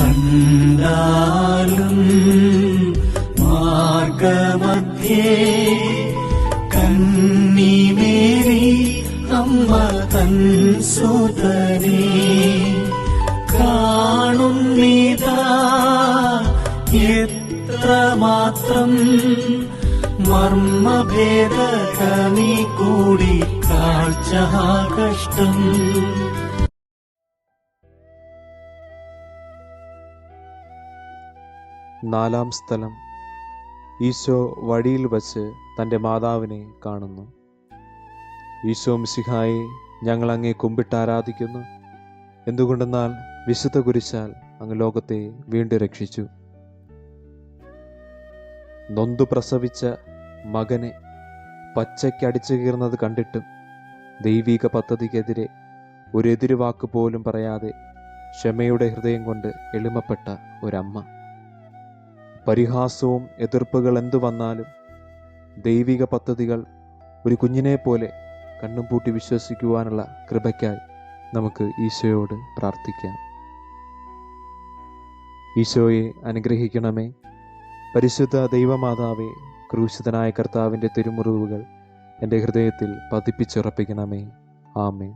കണ്ടാലും മാർഗമധ്യേ കന്നിമേരി അമ്മ തൻ സുതനെ കാണുന്നിതാ എത്രമാത്രം മർമ്മഭേദകമി കൂടി കാഴ്ച കഷ്ടം നാലാം സ്ഥലം. ഈശോ വഴിയിൽ വച്ച് തന്റെ മാതാവിനെ കാണുന്നു. ഈശോ മിസിഹായി ഞങ്ങൾ അങ്ങേ കുമ്പിട്ട് ആരാധിക്കുന്നു. എന്തുകൊണ്ടെന്നാൽ വിശുദ്ധ കുരിശാൽ അങ്ങ് ലോകത്തെ വീണ്ടും രക്ഷിച്ചു. നൊന്തു പ്രസവിച്ച മകനെ പച്ചയ്ക്കടിച്ചു കീർന്നത് കണ്ടിട്ടും ദൈവിക പദ്ധതിക്കെതിരെ ഒരു എതിരുവാക്ക് പോലും പറയാതെ ക്ഷമയുടെ ഹൃദയം കൊണ്ട് എളിമപ്പെട്ട ഒരമ്മ. പരിഹാസവും എതിർപ്പുകൾ എന്തു വന്നാലും ദൈവിക പദ്ധതികൾ ഒരു കുഞ്ഞിനെ പോലെ കണ്ണും പൂട്ടി വിശ്വസിക്കുവാനുള്ള കൃപയ്ക്കായി നമുക്ക് ഈശോയോട് പ്രാർത്ഥിക്കാം. ഈശോയെ അനുഗ്രഹിക്കണമേ. പരിശുദ്ധ ദൈവമാതാവെ ക്രൂശിതനായ കർത്താവിന്റെ തിരുമുറിവുകൾ എന്റെ ഹൃദയത്തിൽ പതിപ്പിച്ചുറപ്പിക്കണമേ. ആമേ